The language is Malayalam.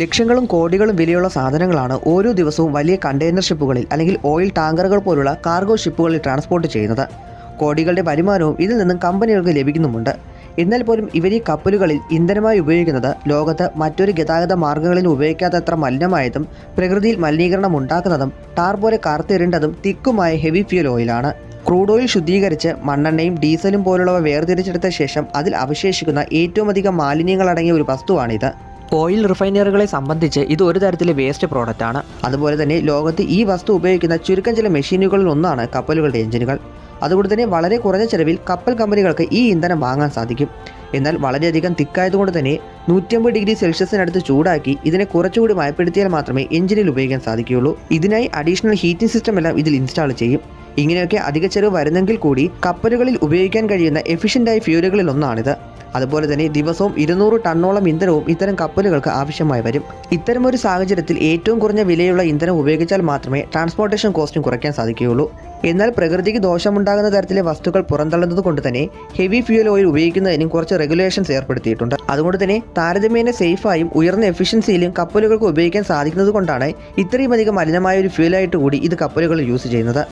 ലക്ഷങ്ങളും കോടികളും വിലയുള്ള സാധനങ്ങളാണ് ഓരോ ദിവസവും വലിയ കണ്ടെയ്നർ ഷിപ്പുകളിൽ അല്ലെങ്കിൽ ഓയിൽ ടാങ്കറുകൾ പോലുള്ള കാർഗോ ഷിപ്പുകളിൽ ട്രാൻസ്പോർട്ട് ചെയ്യുന്നത്. കോടികളുടെ വരുമാനവും ഇതിൽ നിന്നും കമ്പനികൾക്ക് ലഭിക്കുന്നുമുണ്ട്. എന്നാൽ പോലും ഇവർ ഈ കപ്പലുകളിൽ ഇന്ധനമായി ഉപയോഗിക്കുന്നത് ലോകത്ത് മറ്റൊരു ഗതാഗത മാർഗങ്ങളിൽ ഉപയോഗിക്കാത്തത്ര മലിനമായതും പ്രകൃതിയിൽ മലിനീകരണം ഉണ്ടാക്കുന്നതും ടാർ പോലെ കറുത്തിരണ്ടതും തിക്കുമായ ഹെവി ഫ്യൂൽ ഓയിലാണ് ക്രൂഡ് ഓയിൽ ശുദ്ധീകരിച്ച് മണ്ണെണ്ണയും ഡീസലും പോലുള്ളവ വേർതിരിച്ചെടുത്ത ശേഷം അതിൽ അവശേഷിക്കുന്ന ഏറ്റവും അധികം മാലിന്യങ്ങളടങ്ങിയ ഒരു വസ്തുവാണിത്. ഓയിൽ റിഫൈനറികളെ സംബന്ധിച്ച് ഇത് ഒരു തരത്തിലെ വേസ്റ്റ് പ്രോഡക്റ്റ് ആണ്. അതുപോലെ തന്നെ ലോകത്ത് ഈ വസ്തു ഉപയോഗിക്കുന്ന ചുരുക്കം ചില മെഷീനുകളിൽ ഒന്നാണ് കപ്പലുകളുടെ എഞ്ചിനുകൾ. അതുകൊണ്ട് തന്നെ വളരെ കുറഞ്ഞ ചെലവിൽ കപ്പൽ കമ്പനികൾക്ക് ഈ ഇന്ധനം വാങ്ങാൻ സാധിക്കും. എന്നാൽ വളരെയധികം തിക്കായതുകൊണ്ട് തന്നെ നൂറ്റമ്പത് ഡിഗ്രി സെൽഷ്യസിനടുത്ത് ചൂടാക്കി ഇതിനെ കുറച്ചുകൂടി മയപ്പെടുത്തിയാൽ മാത്രമേ എഞ്ചിനിൽ ഉപയോഗിക്കാൻ സാധിക്കുകയുള്ളൂ. ഇതിനായി അഡീഷണൽ ഹീറ്റിംഗ് സിസ്റ്റം എല്ലാം ഇതിൽ ഇൻസ്റ്റാൾ ചെയ്യും. ഇങ്ങനെയൊക്കെ അധിക ചെലവ് വരുന്നെങ്കിൽ കൂടി കപ്പലുകളിൽ ഉപയോഗിക്കാൻ കഴിയുന്ന എഫിഷ്യന്റായ ഫ്യൂലുകളിൽ ഒന്നാണിത്. അതുപോലെ തന്നെ ദിവസവും ഇരുന്നൂറ് ടണ്ണോളം ഇന്ധനവും ഇത്തരം കപ്പലുകൾക്ക് ആവശ്യമായി വരും. ഇത്തരമൊരു സാഹചര്യത്തിൽ ഏറ്റവും കുറഞ്ഞ വിലയുള്ള ഇന്ധനം ഉപയോഗിച്ചാൽ മാത്രമേ ട്രാൻസ്പോർട്ടേഷൻ കോസ്റ്റും കുറയ്ക്കാൻ സാധിക്കുകയുള്ളൂ. എന്നാൽ പ്രകൃതിക്ക് ദോഷമുണ്ടാകുന്ന തരത്തിലെ വസ്തുക്കൾ പുറന്തള്ളുന്നത് കൊണ്ട് തന്നെ ഹെവി ഫ്യൂൽ ഓയിൽ ഉപയോഗിക്കുന്നതിനും കുറച്ച് റെഗുലേഷൻസ് ഏർപ്പെടുത്തിയിട്ടുണ്ട്. അതുകൊണ്ട് തന്നെ താരതമ്യേന സേഫായും ഉയർന്ന എഫിഷ്യൻസിയിലും കപ്പലുകൾക്ക് ഉപയോഗിക്കാൻ സാധിക്കുന്നത് കൊണ്ടാണ് ഇത്രയും അധികം മലിനമായ ഒരു ഫ്യൂലായിട്ട് കൂടി ഇത് കപ്പലുകൾ യൂസ് ചെയ്യുന്നത്.